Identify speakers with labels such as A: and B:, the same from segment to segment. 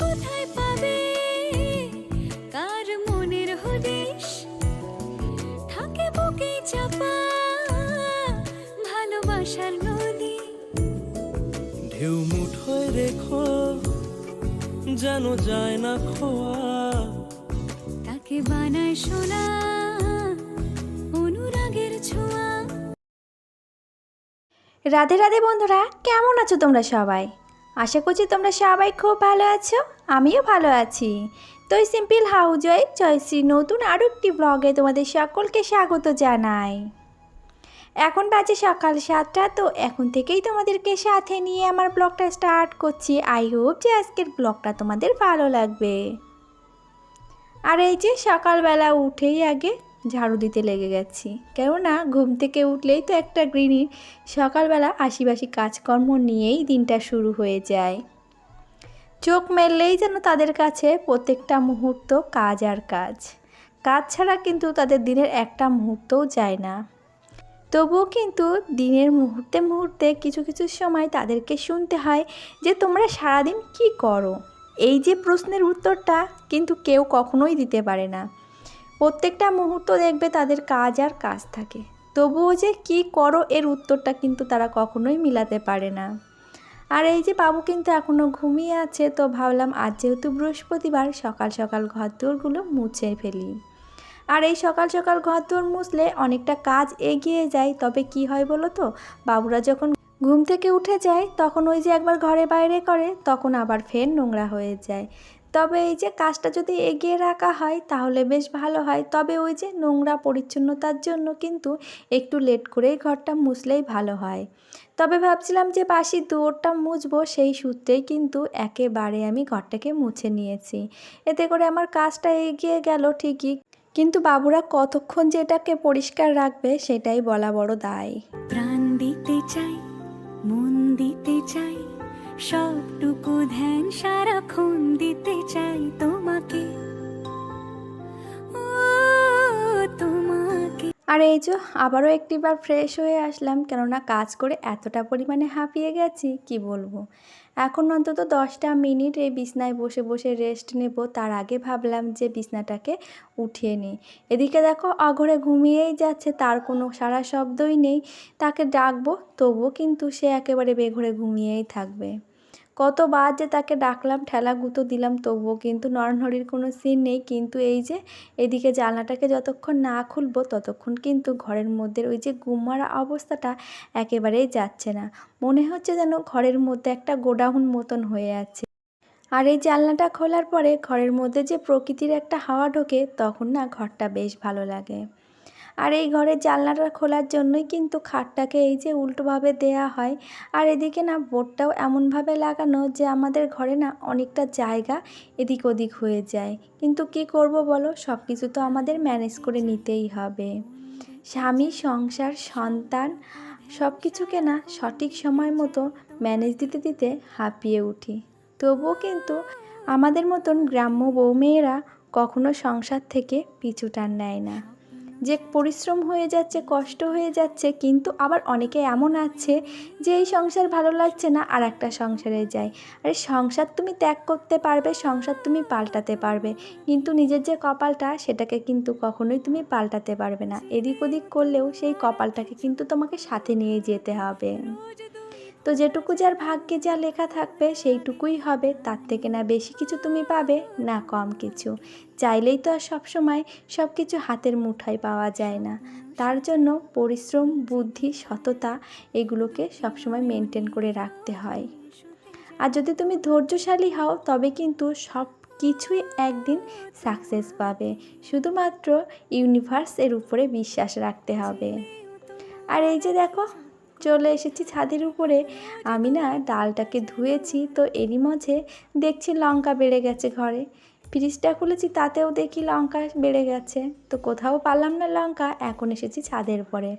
A: কোথায় পাবে? কার মনের হদিশ? থাকে বুকে চাপা ভালোবাসার নদী।
B: ঢেউ মুঠোয় রেখো যেন যায় না খোয়া।
A: তাকে বানায় সোনা অনুরাগের ছোঁয়া।
C: রাধে রাধে বন্ধুরা কেমন আছো তোমরা সবাই? আশা করছি তোমরা সবাই খুব ভালো আছো, আমিও ভালো আছি। তো এই সিম্পল হাউস ওয়াইফ জয়শ্রী নতুন আরও একটি ব্লগে তোমাদের সকলকে স্বাগত জানাই। এখন বাজে সকাল সাতটা, তো এখন থেকেই তোমাদেরকে সাথে নিয়ে আমার ব্লগটা স্টার্ট করছি। আই হোপ যে আজকের ব্লগটা তোমাদের ভালো লাগবে। আর এই যে সকালবেলা উঠেই আগে ঝাড়ু দিতে লেগে গেছি। কেননা ঘুম থেকে উঠলেই তো একটা গৃহিণীর সকালবেলা আশিবাসি কাজকর্ম নিয়েই দিনটা শুরু হয়ে যায়। চোখ মেললেই যেন তাদের কাছে প্রত্যেকটা মুহূর্ত কাজ আর কাজ। কাজ ছাড়া কিন্তু তাদের দিনের একটা মুহূর্তও যায় না। তবুও কিন্তু দিনের মুহূর্তে মুহূর্তে কিছু কিছু সময় তাদেরকে শুনতে হয় যে তোমরা সারাদিন কি করো? এই যে প্রশ্নের উত্তরটা কিন্তু কেউ কখনোই দিতে পারে না। প্রত্যেকটা মুহূর্ত দেখবে তাদের কাজ আর কাজ থাকে। তবুও যে কি করো, এর উত্তরটা কিন্তু তারা কখনোই মিলাতে পারে না। আর এই যে বাবু কিন্তু এখনও ঘুমিয়ে আছে, তো ভাবলাম আজ যেহেতু বৃহস্পতিবার, সকাল সকাল ঘর দুয়ারগুলো মুছে ফেলি। আর এই সকাল সকাল ঘর দুয়ার মুছলে অনেকটা কাজ এগিয়ে যায়, তবে কি হয় বলো তো? বাবুরা যখন ঘুম থেকে উঠে যায়, তখন ওই যে একবার ঘরে বাইরে করে, তখন আবার ফের নোংরা হয়ে যায়। তবে এই যে কাজটা যদি এগিয়ে রাখা হয়, তাহলে বেশ ভালো হয়। তবে ওই যে নোংরা পরিচ্ছন্নতার জন্য কিন্তু একটু লেট করেই ঘরটা মুছলেই ভালো হয়। তবে ভাবছিলাম যে বাসির দুয়ারটা মুছবো, সেই সূত্রেই কিন্তু একেবারে আমি ঘরটাকে মুছে নিয়েছি। এতে করে আমার কাজটা এগিয়ে গেল ঠিকই। কিন্তু বাবুরা কতক্ষণ যে এটাকে পরিষ্কার রাখবে, সেটাই বলা বড় দায়।
A: প্রাণ দিতে চাই, মন দিতে চাই সবটুকু ধ্যান সারাক্ষণ দিতে চাই তোমাকে।
C: আর এই যে, আবারও একটিবার ফ্রেশ হয়ে আসলাম, কেননা কাজ করে এতটা পরিমাণে হাঁপিয়ে গেছি, কি বলব? এখন অন্তত দশটা মিনিট এই বিছনায় বসে বসে রেস্ট নেব, তার আগে ভাবলাম যে বিছনাটাকে উঠিয়ে নিই। এদিকে দেখো, অঘরে ঘুমিয়েই যাচ্ছে, তার কোনো সারা শব্দই নেই। তাকে ডাকবো, তবুও কিন্তু সে একেবারে বেঘরে ঘুমিয়েই থাকবে। কতবার যে তাকে ডাকলাম, ঠেলা গুঁতো দিলাম তবুও কিন্তু নরনহরির কোনো সিন নেই। কিন্তু এই যে এদিকে জানলাটাকে যতক্ষণ না খুলবো, ততক্ষণ কিন্তু ঘরের মধ্যে ওই যে গুমারা অবস্থাটা একেবারেই যাচ্ছে না। মনে হচ্ছে যেন ঘরের মধ্যে একটা গোডাউন মতন হয়ে আছে। আর এই জানলাটা খোলার পরে ঘরের মধ্যে যে প্রকৃতির একটা হাওয়া ঢোকে, তখন না ঘরটা বেশ ভালো লাগে। আর এই ঘরের জানলাটা খোলার জন্যই কিন্তু খাটটাকে এই যে উল্টোভাবে দেয়া হয়। আর এদিকে না, বোর্ডটাও এমনভাবে লাগানো যে আমাদের ঘরে না অনেকটা জায়গা এদিক ওদিক হয়ে যায়। কিন্তু কি করব বলো? সব কিছু তো আমাদের ম্যানেজ করে নিতেই হবে। স্বামী, সংসার, সন্তান সব কিছুকে না সঠিক সময় মতো ম্যানেজ দিতে দিতে হাঁপিয়ে উঠি। তবুও কিন্তু আমাদের মতন গ্রাম্য বৌমেয়েরা কখনো সংসার থেকে পিছু টান নেয় না। যে পরিশ্রম হয়ে যাচ্ছে, কষ্ট হয়ে যাচ্ছে, কিন্তু আবার অনেকে এমন আছে যে এই সংসার ভালো লাগছে না আর একটা সংসারে যায়। আরে সংসার তুমি ত্যাগ করতে পারবে, সংসার তুমি পাল্টাতে পারবে, কিন্তু নিজের যে কপালটা, সেটাকে কিন্তু কখনোই তুমি পাল্টাতে পারবে না। এদিক ওদিক করলেও সেই কপালটাকে কিন্তু তোমাকে সাথে নিয়ে যেতে হবে। তো যেটুকু যার ভাগ্যে যা লেখা থাকবে সেইটুকুই হবে, তার থেকে না বেশি কিছু তুমি পাবে, না কম কিছু। চাইলেই তো আর সবসময় সব কিছু হাতের মুঠায় পাওয়া যায় না। তার জন্য পরিশ্রম, বুদ্ধি, সততা এগুলোকে সবসময় মেনটেন করে রাখতে হয়। আর যদি তুমি ধৈর্যশালী হও, তবে কিন্তু সব কিছুই একদিন সাকসেস পাবে। শুধুমাত্র ইউনিভার্স এর উপরে বিশ্বাস রাখতে হবে। আর এই যে দেখো চলে এসেছি ছাদের উপরে। আমি না ডালটাকে ধুয়েছি, তো এরই মাঝে দেখছি লঙ্কা বেড়ে গেছে ঘরে। ফ্রিজটা খুলেছি, তাতেও দেখি লঙ্কা বেড়ে গেছে। তো কোথাও পারলাম না লঙ্কা, এখন এসেছি ছাদের পরে।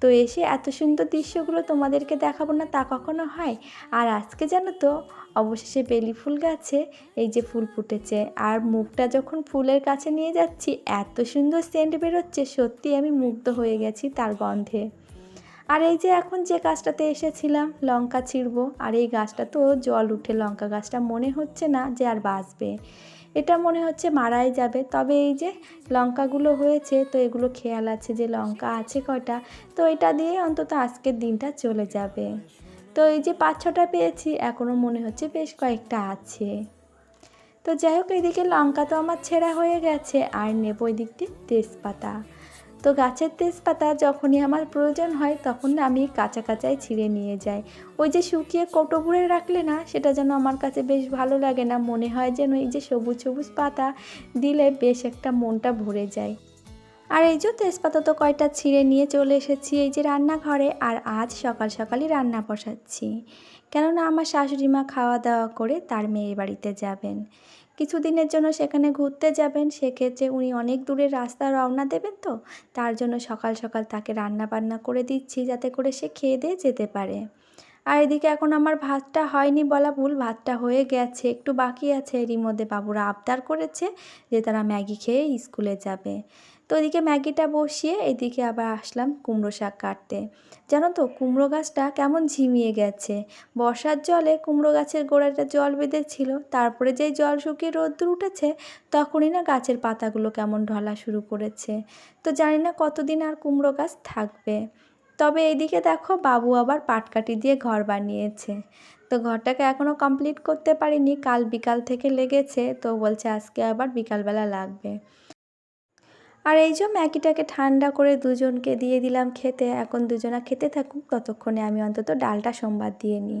C: তো এসে এত সুন্দর দৃশ্যগুলো তোমাদেরকে দেখাবো না, তা কখনো হয়? আর আজকে জানো তো, অবশেষে বেলি ফুল গাছে এই যে ফুল ফুটেছে, আর মুখটা যখন ফুলের কাছে নিয়ে যাচ্ছি, এত সুন্দর সেন্ট বেরোচ্ছে সত্যি আমি মুগ্ধ হয়ে গেছি তার গন্ধে। আর এই যে এখন যে গাছটাতে এসেছিলাম, লঙ্কা ছিঁড়বো, আর এই গাছটা তো জল উঠে লঙ্কা গাছটা মনে হচ্ছে না যে আর বাঁচবে। এটা মনে হচ্ছে মারাই যাবে। তবে এই যে লঙ্কাগুলো হয়েছে, তো এগুলো খেয়াল আছে যে লঙ্কা আছে কয়টা। তো এটা দিয়ে অন্তত আজকের দিনটা চলে যাবে। তো এই যে পাঁচ ছটা পেয়েছি, এখনও মনে হচ্ছে বেশ কয়েকটা আছে। তো যাই হোক, এদিকে লঙ্কা তো আমার ছেঁড়া হয়ে গেছে, আর নেব ওই দিক দিয়ে তেজপাতা। তো গাছের তেজপাতা যখনই আমার প্রয়োজন হয়, তখন আমি কাঁচা কাঁচাই ছিঁড়ে নিয়ে যাই। ওই যে শুকিয়ে কৌটো রাখলে না, সেটা যেন আমার কাছে বেশ ভালো লাগে না। মনে হয় যেন এই যে সবুজ সবুজ পাতা দিলে বেশ একটা মনটা ভরে যায়। আর এই যে তেজপাতা তো কয়টা ছিঁড়ে নিয়ে চলে এসেছি এই যে রান্নাঘরে, আর আজ সকাল সকালই রান্না বসাচ্ছি। কেননা আমার শাশুড়ি মা খাওয়া দাওয়া করে তার মেয়ের বাড়িতে যাবেন। কিছুদিনের জন্য সেখানে ঘুরতে যাবেন, সেক্ষেত্রে উনি অনেক দূরের রাস্তা রওনা দেবেন তো। তার জন্য সকাল সকাল তাকে রান্না বান্না করে দিচ্ছি যাতে করে সে খেয়ে দিয়ে যেতে পারে। আর এদিকে এখন আমার ভাতটা হয়নি বলা ভুল, ভাতটা হয়ে গেছে, একটু বাকি আছে। এরই মধ্যে বাবুরা আবদার করেছে যে তারা ম্যাগি খেয়ে স্কুলে যাবে। তো ওদিকে ম্যাগিটা বসিয়ে এদিকে আবার আসলাম কুমড়ো শাক কাটতে। জানো তো, কুমড়ো গাছটা কেমন ঝিমিয়ে গেছে। বর্ষার জলে কুমড়ো গাছের গোড়াটা জল বেঁধেছিল, তারপরে যেই জল শুকিয়ে রোদ্দুর উঠেছে, তখনই না গাছের পাতাগুলো কেমন ঢলা শুরু করেছে। তো জানি না কতদিন আর কুমড়ো গাছ থাকবে। তবে এইদিকে দেখো বাবু আবার পাটকাঠি দিয়ে ঘর বানিয়েছে। তো ঘরটাকে এখনও কমপ্লিট করতে পারিনি, কাল বিকাল থেকে লেগেছে, তো বলছে আজকে আবার বিকালবেলা লাগবে। আর এই যে ম্যাগিটাকে ঠান্ডা করে দুজনকে দিয়ে দিলাম খেতে, এখন দুজনা খেতে থাকুক, ততক্ষণে আমি অন্তত ডালটা সোমবার দিয়ে নিই।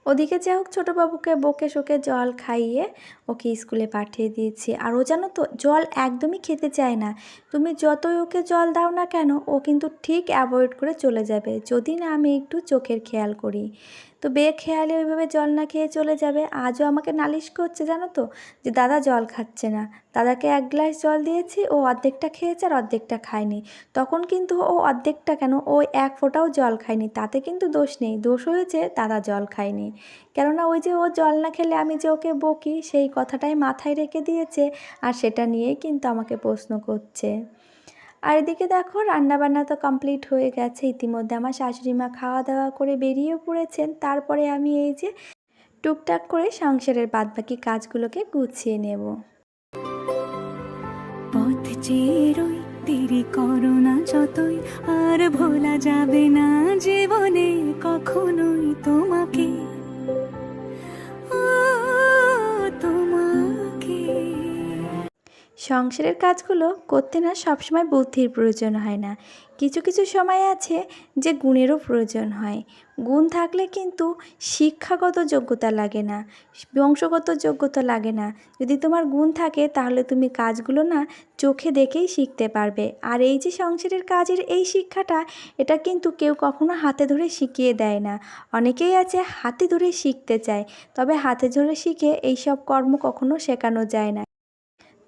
C: ওদিকে যা হোক, ছোটো বাবুকে বকে শোকে জল খাইয়ে ওকে স্কুলে পাঠিয়ে দিয়েছি। আর ও জানো তো, জল একদমই খেতে চায় না। তুমি যতই ওকে জল দাও না কেন, ও কিন্তু ঠিক অ্যাভয়েড করে চলে যাবে। যদি না আমি একটু চোখের খেয়াল করি। তো বেখেয়ালে ওইভাবে জল না খেয়ে চলে যাবে। আজও আমাকে নালিশ করছে জানো তো, যে দাদা জল খাচ্ছে না। দাদাকে এক গ্লাস জল দিয়েছি, ও অর্ধেকটা খেয়েছে আর অর্ধেকটা খায়নি। তখন কিন্তু ও অর্ধেকটা কেন, ও এক ফোঁটাও জল খায়নি। তাতে কিন্তু দোষ নেই। দোষ হয়েছে দাদা জল খায়নি। কেননা ওই যে ও জল না খেলে আমি যে ওকে বকি, সেই কথাটাই মাথায় রেখে দিয়েছে আর সেটা নিয়েই কিন্তু আমাকে প্রশ্ন করছে। আর এদিকে দেখো, রান্নাবান্না তো কমপ্লিট হয়ে গেছে। ইতিমধ্যে আমার শাশুড়ি মা খাওয়া দাওয়া করে বেরিয়ে পড়েছেন। তারপরে আমি এই যে টুকটাক করে সংসারের বাদবাকি কাজগুলোকে গুছিয়ে নেব।
A: পথ চেয়ে রই দেরি করো না যতই, আর ভোলা যাবে না জীবনে কখনোই তোমাকে।
C: সংসারের কাজগুলো করতে না সবসময় বুদ্ধির প্রয়োজন হয় না। কিছু কিছু সময় আছে যে গুণেরও প্রয়োজন হয়। গুণ থাকলে কিন্তু শিক্ষাগত যোগ্যতা লাগে না, বংশগত যোগ্যতা লাগে না। যদি তোমার গুণ থাকে তাহলে তুমি কাজগুলো না চোখে দেখেই শিখতে পারবে। আর এই যে সংসারের কাজের এই শিক্ষাটা, এটা কিন্তু কেউ কখনো হাতে ধরে শিখিয়ে দেয় না। অনেকেই আছে হাতে ধরে শিখতে চায়, তবে হাতে ধরে শিখে এই সব কর্ম কখনো শেখানো যায় না।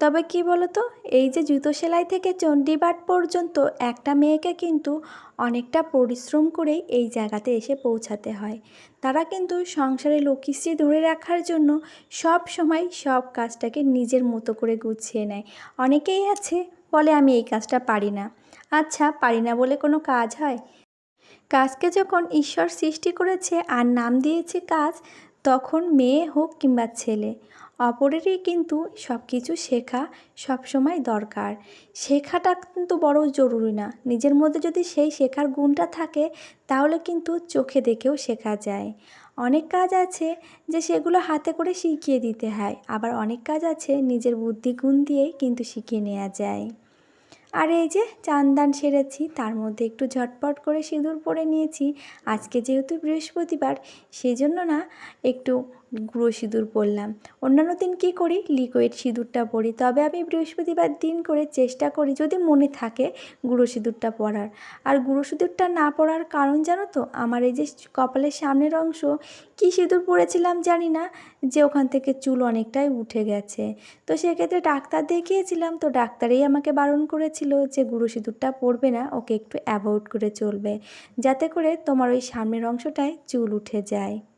C: তবে কি বলতো, এই যে জুতো সেলাই থেকে চণ্ডীবাট পর্যন্ত একটা মেয়েকে কিন্তু অনেকটা পরিশ্রম করেই এই জায়গাতে এসে পৌঁছাতে হয়। তারা কিন্তু সংসারে লক্ষ্মীশ্রী ধরে রাখার জন্য সব সময় সব কাজটাকে নিজের মতো করে গুছিয়ে নেয়। অনেকেই আছে, বলে আমি এই কাজটা পারি না। আচ্ছা পারি না বলে কোনো কাজ হয়? কাজকে যখন ঈশ্বর সৃষ্টি করেছে আর নাম দিয়েছে কাজ, তখন মেয়ে হোক কিংবা ছেলে অপরেরই কিন্তু সব কিছু শেখা সবসময় দরকার। শেখাটা কিন্তু বড় জরুরি না। নিজের মধ্যে যদি সেই শেখার গুণটা থাকে, তাহলে কিন্তু চোখে দেখেও শেখা যায়। অনেক কাজ আছে যে সেগুলো হাতে করে শিখিয়ে দিতে হয়। আবার অনেক কাজ আছে নিজের বুদ্ধি গুণ দিয়েই কিন্তু শিখিয়ে নেওয়া যায়। আর এই যে চান্দান সেরেছি, তার মধ্যে একটু ঝটপট করে সিঁদুর পরে নিয়েছি। আজকে যেহেতু বৃহস্পতিবার সেই জন্য না একটু গুঁড়ো সিঁদুর পরলাম। অন্যান্য দিন কী করি? লিকুইড সিঁদুরটা পরি। তবে আমি বৃহস্পতিবার দিন করে চেষ্টা করি যদি মনে থাকে গুঁড়ো সিঁদুরটা পরার। আর গুঁড়ো সিঁদুরটা না পরার কারণ জানো তো? আমার এই যে কপালের সামনের অংশ, কী সিঁদুর পরেছিলাম জানি না, যে ওখান থেকে চুল অনেকটাই উঠে গেছে। তো সেক্ষেত্রে ডাক্তার দেখিয়েছিলাম, তো ডাক্তারেই আমাকে বারণ করেছিল যে গুঁড়ো সিঁদুরটা পরবে না, ওকে একটু অ্যাভয়েড করে চলবে। যাতে করে তোমার ওই সামনের অংশটায় চুল উঠে যায়।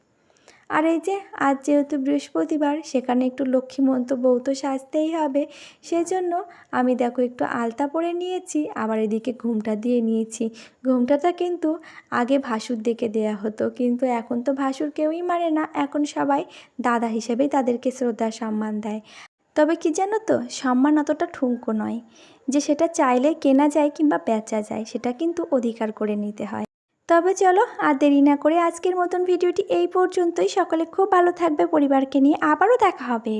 C: আর এই যে, আজ যেহেতু বৃহস্পতিবার, সেখানে একটু লক্ষ্মীমন্ত বউ তো সাজতেই হবে। সেজন্য আমি দেখো একটু আলতা পরে নিয়েছি, আবার এদিকে ঘুমটা দিয়ে নিয়েছি। ঘুমটাটা কিন্তু আগে ভাসুর দিকে দেয়া হতো, কিন্তু এখন তো ভাসুর কেউই মানে না। এখন সবাই দাদা হিসেবেই তাদেরকে শ্রদ্ধা, সম্মান দেয়। তবে কি জানো তো, সম্মান অতটা ঠুঙ্কো নয়। যে সেটা চাইলে কেনা যায় কিংবা বেচা যায়, সেটা কিন্তু অধিকার করে নিতে হয়। তবে চলো আর দেরি না করে আজকের মতন ভিডিওটি এই পর্যন্তই। সকলে খুব ভালো থাকবে, পরিবারকে নিয়ে আবারও দেখা হবে।